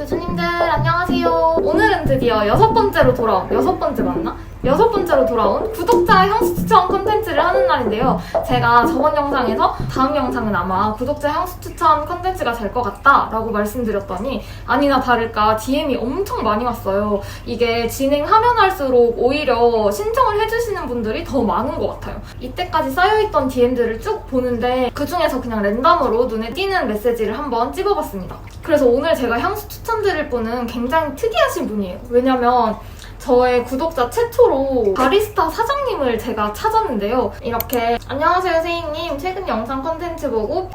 교수님들 안녕하세요. 오늘은 드디어 여섯 번째로 돌아온 여섯 번째 맞나? 여섯 번째로 돌아온 구독자 향수 추천 컨텐츠를 하는 날인데요. 제가 저번 영상에서 다음 영상은 아마 구독자 향수 추천 컨텐츠가 될 것 같다라고 말씀드렸더니 아니나 다를까 DM이 엄청 많이 왔어요. 이게 진행하면 할수록 오히려 신청을 해주시는 분들이 더 많은 것 같아요. 이때까지 쌓여있던 DM들을 쭉 보는데 그 중에서 그냥 랜덤으로 눈에 띄는 메시지를 한번 찝어봤습니다. 그래서 오늘 제가 향수 추천드릴 분은 굉장히 특이하신 분이에요. 왜냐면 저의 구독자 최초로 바리스타 사장님을 제가 찾았는데요. 이렇게 안녕하세요 세희님 최근 영상 컨텐츠 보고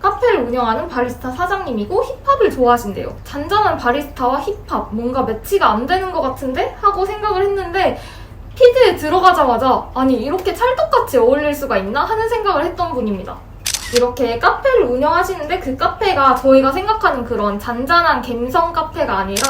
카페를 운영하는 바리스타 사장님이고 힙합을 좋아하신대요. 잔잔한 바리스타와 힙합 뭔가 매치가 안 되는 것 같은데 하고 생각을 했는데 피드에 들어가자마자 아니 이렇게 찰떡같이 어울릴 수가 있나 하는 생각을 했던 분입니다. 이렇게 카페를 운영하시는데 그 카페가 저희가 생각하는 그런 잔잔한 갬성 카페가 아니라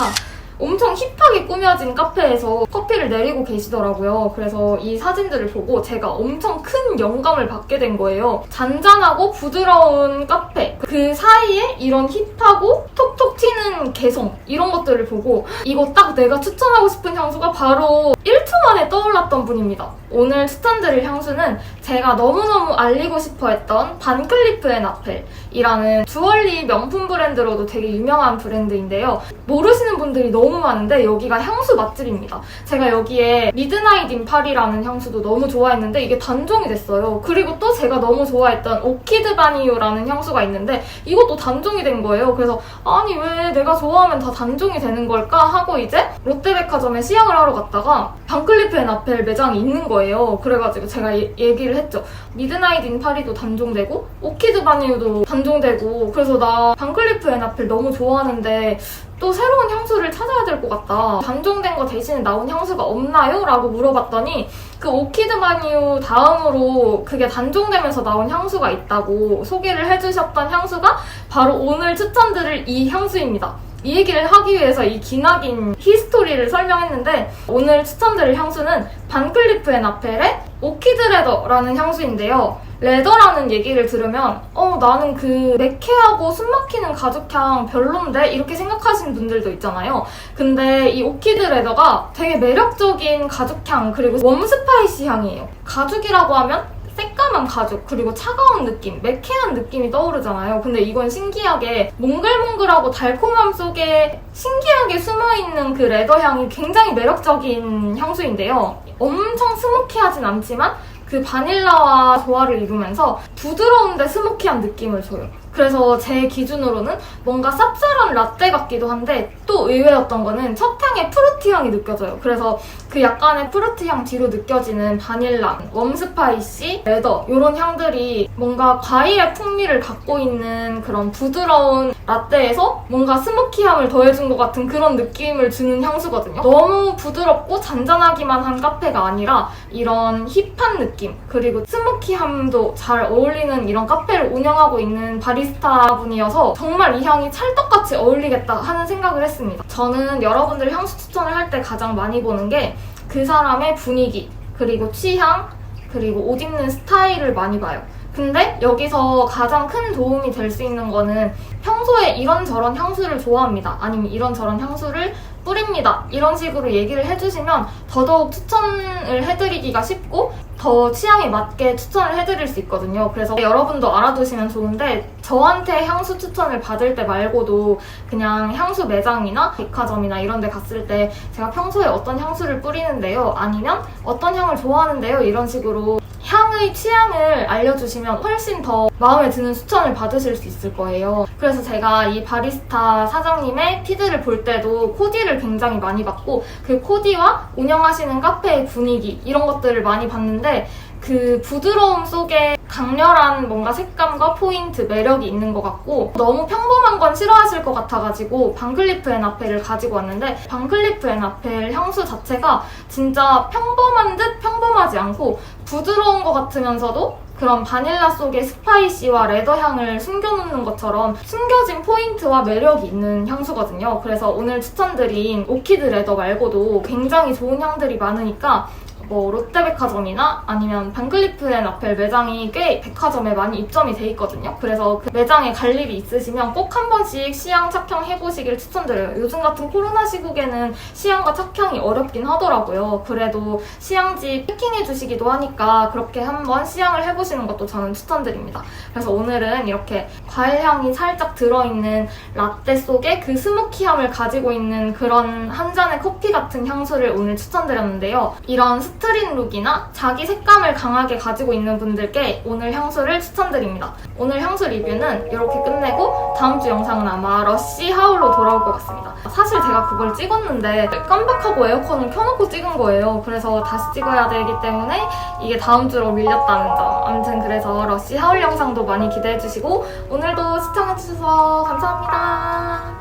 엄청 힙하게 꾸며진 카페에서 커피를 내리고 계시더라고요. 그래서 이 사진들을 보고 제가 엄청 큰 영감을 받게 된 거예요. 잔잔하고 부드러운 카페. 그 사이에 이런 힙하고 톡톡 튀는 개성. 이런 것들을 보고 이거 딱 내가 추천하고 싶은 향수가 바로 1초 만에 떠올랐던 분입니다. 오늘 추천드릴 향수는 제가 너무너무 알리고 싶어 했던 반클리프 앤 아펠이라는 주얼리 명품 브랜드로도 되게 유명한 브랜드인데요. 모르시는 분들이 너무 많은데 여기가 향수 맛집입니다. 제가 여기에 미드나잇 인 파리라는 향수도 너무 좋아했는데 이게 단종이 됐어요. 그리고 또 제가 너무 좋아했던 오키드 바니유라는 향수가 있는데 이것도 단종이 된 거예요. 그래서 아니 왜 내가 좋아하면 다 단종이 되는 걸까 하고 이제 롯데백화점에 시향을 하러 갔다가 반클리프 앤 아펠 매장이 있는 거예요. 그래가지고 제가 예- 얘기를 했죠. 미드나잇 인 파리도 단종되고 오키드 바니유도 단종되고 그래서 나 반클리프 앤 아펠 너무 좋아하는데 또 새로운 향수를 찾아야 될 것 같다. 단종된 거 대신에 나온 향수가 없나요? 라고 물어봤더니 그 오키드 바니유 다음으로 그게 단종되면서 나온 향수가 있다고 소개를 해주셨던 향수가 바로 오늘 추천드릴 이 향수입니다. 이 얘기를 하기 위해서 이 기나긴 히스토리를 설명했는데 오늘 추천드릴 향수는 반클리프 앤 아펠의 오키드 레더라는 향수인데요. 레더라는 얘기를 들으면 어 나는 그 매캐하고 숨막히는 가죽향 별론데 이렇게 생각하시는 분들도 있잖아요. 근데 이 오키드 레더가 되게 매력적인 가죽향 그리고 웜스파이시 향이에요. 가죽이라고 하면 새까만 가죽 그리고 차가운 느낌, 매캐한 느낌이 떠오르잖아요. 근데 이건 신기하게 몽글몽글하고 달콤함 속에 신기하게 숨어있는 그 레더 향이 굉장히 매력적인 향수인데요. 엄청 스모키하진 않지만 그 바닐라와 조화를 이루면서 부드러운데 스모키한 느낌을 줘요. 그래서 제 기준으로는 뭔가 쌉쌀한 라떼 같기도 한데 또 의외였던 거는 첫 향에 프루티 향이 느껴져요. 그래서 그 약간의 프루티 향 뒤로 느껴지는 바닐라, 웜스파이시, 레더 이런 향들이 뭔가 과일의 풍미를 갖고 있는 그런 부드러운 라떼에서 뭔가 스모키함을 더해준 것 같은 그런 느낌을 주는 향수거든요. 너무 부드럽고 잔잔하기만 한 카페가 아니라 이런 힙한 느낌 그리고 스모키함도 잘 어울리는 이런 카페를 운영하고 있는 바리 스타 분이어서 정말 이 향이 찰떡같이 어울리겠다 하는 생각을 했습니다. 저는 여러분들 향수 추천을 할 때 가장 많이 보는 게 그 사람의 분위기 그리고 취향 그리고 옷 입는 스타일을 많이 봐요. 근데 여기서 가장 큰 도움이 될 수 있는 거는 평소에 이런저런 향수를 좋아합니다. 아니면 이런저런 향수를 뿌립니다. 이런 식으로 얘기를 해주시면 더더욱 추천을 해드리기가 쉽고 더 취향에 맞게 추천을 해드릴 수 있거든요. 그래서 여러분도 알아두시면 좋은데 저한테 향수 추천을 받을 때 말고도 그냥 향수 매장이나 백화점이나 이런 데 갔을 때 제가 평소에 어떤 향수를 뿌리는데요. 아니면 어떤 향을 좋아하는데요. 이런 식으로 향의 취향을 알려주시면 훨씬 더 마음에 드는 추천을 받으실 수 있을 거예요. 그래서 제가 이 바리스타 사장님의 피드를 볼 때도 코디를 굉장히 많이 봤고 그 코디와 운영하시는 카페의 분위기 이런 것들을 많이 봤는데 그 부드러움 속에 강렬한 뭔가 색감과 포인트, 매력이 있는 것 같고 너무 평범한 건 싫어하실 것 같아가지고 방클리프 앤 아펠을 가지고 왔는데 방클리프 앤 아펠 향수 자체가 진짜 평범한 듯 평범하지 않고 부드러운 것 같으면서도 그런 바닐라 속에 스파이시와 레더 향을 숨겨놓는 것처럼 숨겨진 포인트와 매력이 있는 향수거든요. 그래서 오늘 추천드린 오키드 레더 말고도 굉장히 좋은 향들이 많으니까 뭐 롯데백화점이나 아니면 반클리프 앤 아펠 매장이 꽤 백화점에 많이 입점이 돼 있거든요. 그래서 그 매장에 갈 일이 있으시면 꼭 한 번씩 시향 착향 해 보시길 추천드려요. 요즘 같은 코로나 시국에는 시향과 착향이 어렵긴 하더라고요. 그래도 시향지 패킹해 주시기도 하니까 그렇게 한번 시향을 해보시는 것도 저는 추천드립니다. 그래서 오늘은 이렇게 과일 향이 살짝 들어있는 라떼 속에 그 스모키함을 가지고 있는 그런 한 잔의 커피 같은 향수를 오늘 추천드렸는데요. 이런 스트릿 룩이나 자기 색감을 강하게 가지고 있는 분들께 오늘 향수를 추천드립니다. 오늘 향수 리뷰는 이렇게 끝내고 다음 주 영상은 아마 러쉬 하울로 돌아올 것 같습니다. 사실 제가 그걸 찍었는데 깜빡하고 에어컨을 켜놓고 찍은 거예요. 그래서 다시 찍어야 되기 때문에 이게 다음 주로 밀렸다는 점. 아무튼 그래서 러쉬 하울 영상도 많이 기대해 주시고 오늘도 시청해 주셔서 감사합니다.